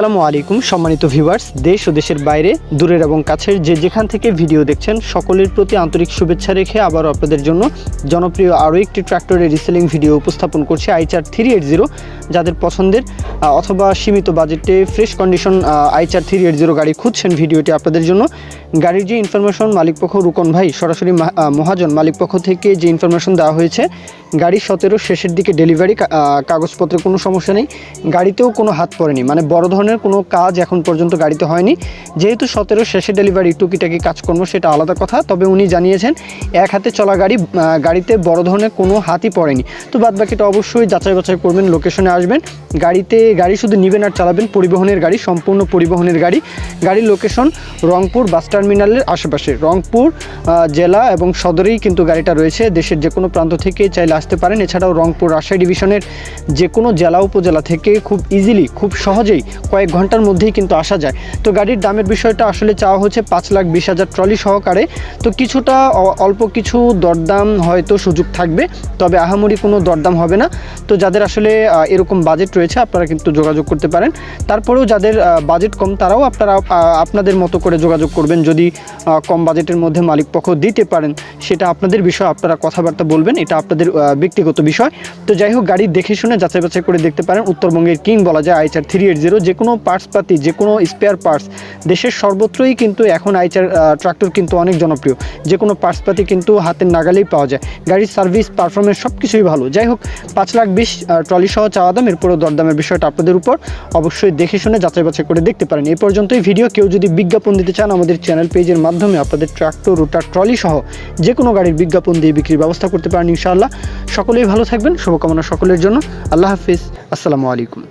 আসসালামু আলাইকুম, সম্মানিত ভিউয়ার্স দেশ ও দেশের বাইরে, দূরের এবং কাছের যে যেখান থেকে ভিডিও দেখছেন, সকলের প্রতি আন্তরিক শুভেচ্ছা রেখে আবারও আপনাদের জন্য জনপ্রিয় আরও একটি ট্র্যাক্টরের রিসেলিং ভিডিও উপস্থাপন করছে আইচার থ্রি এইট জিরো যাদের পছন্দের অথবা সীমিত বাজেটে fresh condition Eicher three eight zero গাড়ি খুঁজছেন ভিডিওটি আপনাদের জন্য। গাড়ির যে ইনফরমেশন মালিকপক্ষ রুকন ভাই, সরাসরি মহাজন মালিকপক্ষ থেকে যে ইনফরমেশন দেওয়া হয়েছে, গাড়ি সতেরো শেষের দিকে ডেলিভারি কাগজপত্রে কোনো সমস্যা নেই। গাড়িতেও কোনো হাত পড়েনি মানে বড় ধরনের কোনো কাজ এখন পর্যন্ত গাড়িতে হয়নি। যেহেতু সতেরো শেষে ডেলিভারি টুকিটাকি কাজকর্ম, সেটা আলাদা কথা। তবে উনি জানিয়েছেন, এক হাতে চলা গাড়ি গাড়িতে বড় ধরনের কোনো হাতই পড়েনি। তো বাদ বাকিটা অবশ্যই যাচাই বাছাই করবেন লোকেশনে আসবেন। গাড়িতে, গাড়ি শুধু নেবেন আর চালাবেন, পরিবহনের গাড়ি, সম্পূর্ণ পরিবহনের গাড়ি। গাড়ির লোকেশন রংপুর বাস টার্মিনালের আশেপাশে। রংপুর জেলা এবং সদরেই কিন্তু গাড়িটা রয়েছে। দেশের যে কোনো প্রান্ত থেকে চাইলে আসতে পারেন। এছাড়াও রংপুর রাজশাহী ডিভিশনের যে কোনো জেলা, উপজেলা থেকে খুব ইজিলি খুব সহজেই কয়েক ঘণ্টার মধ্যেই কিন্তু আসা যায়। তো গাড়ির দামের বিষয়টা আসলে চাওয়া হচ্ছে পাঁচ লাখ বিশ হাজার ট্রলি সহকারে। তো কিছুটা অল্প কিছু দরদাম হয়তো সুযোগ থাকবে, তবে আহামরি কোনো দরদাম হবে না। তো যাদের আসলে এরকম বাজেট রয়েছে, আপনারা কিন্তু যোগাযোগ করতে পারেন। তারপরেও যাদের বাজেট কম, তারাও আপনারা আপনাদের মতো করে যোগাযোগ করবেন। যদি কম বাজেটের মধ্যে মালিক পক্ষ দিতে পারেন, সেটা আপনাদের বিষয়, আপনারা কথাবার্তা বলবেন, এটা আপনাদের ব্যক্তিগত বিষয়। তো যাই হোক, গাড়ি দেখে শুনে যাচাই বাছাই করে দেখতে পারেন। উত্তরবঙ্গের কিং বলা যায় আইচার থ্রি এইট জিরো, যে কোনো পার্টস পাতি যে কোনো স্পেয়ার পার্টস দেশের সর্বত্রই কিন্তু এখন আইচার ট্রাক্টর কিন্তু অনেক জনপ্রিয়। যে কোনো পার্টস পাতি কিন্তু হাতের নাগালেই পাওয়া যায়। গাড়ির সার্ভিস পারফরমেন্স সব কিছুই ভালো। যাই হোক, পাঁচ লাখ বিশ ট্রলি সহ চাওয়া দাম, এরপরও দরদামের বিষয়টা আপনাদের উপর অবশ্যই দেখে শুনে যাচাই বাছাই করে দেখতে পারেন। এই পর্যন্তই ভিডিও কেউ যদি বিজ্ঞাপন দিতে চান, আমাদের চ্যানেল পেজের মাধ্যমে আপনাদের ট্রাক্টর রুটার ট্রলি সহ যে কোনো গাড়ির বিজ্ঞাপন দিয়ে বিক্রির ব্যবস্থা করতে পারেন ইনশাআল্লাহ। সকলেই ভালো থাকবেন। শুভকামনা সকলের জন্য। আল্লাহ হাফিজ। আসসালামু আলাইকুম।